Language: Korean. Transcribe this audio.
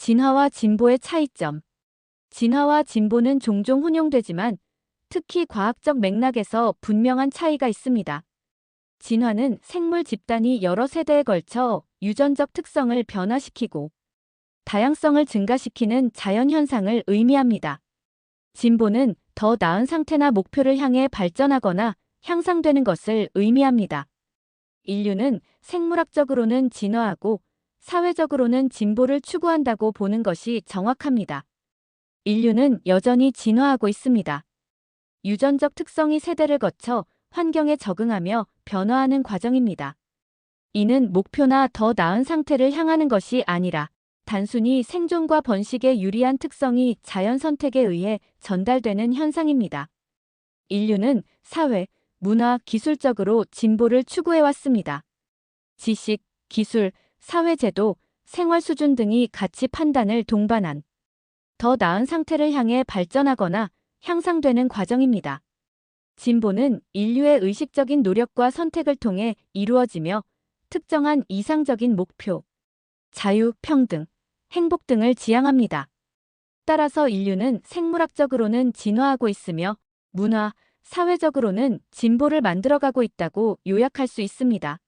진화와 진보의 차이점. 진화와 진보는 종종 혼용되지만 특히 과학적 맥락에서 분명한 차이가 있습니다. 진화는 생물 집단이 여러 세대에 걸쳐 유전적 특성을 변화시키고 다양성을 증가시키는 자연현상을 의미합니다. 진보는 더 나은 상태나 목표를 향해 발전하거나 향상되는 것을 의미합니다. 인류는 생물학적으로는 진화하고 사회적으로는 진보를 추구한다고 보는 것이 정확합니다. 인류는 여전히 진화하고 있습니다. 유전적 특성이 세대를 거쳐 환경에 적응하며 변화하는 과정입니다. 이는 목표나 더 나은 상태를 향하는 것이 아니라 단순히 생존과 번식에 유리한 특성이 자연 선택에 의해 전달되는 현상입니다. 인류는 사회, 문화, 기술적으로 진보를 추구해왔습니다. 지식, 기술, 사회제도, 생활 수준 등이 가치 판단을 동반한 더 나은 상태를 향해 발전하거나 향상되는 과정입니다. 진보는 인류의 의식적인 노력과 선택을 통해 이루어지며 특정한 이상적인 목표, 자유, 평등, 행복 등을 지향합니다. 따라서 인류는 생물학적으로는 진화하고 있으며 문화, 사회적으로는 진보를 만들어가고 있다고 요약할 수 있습니다.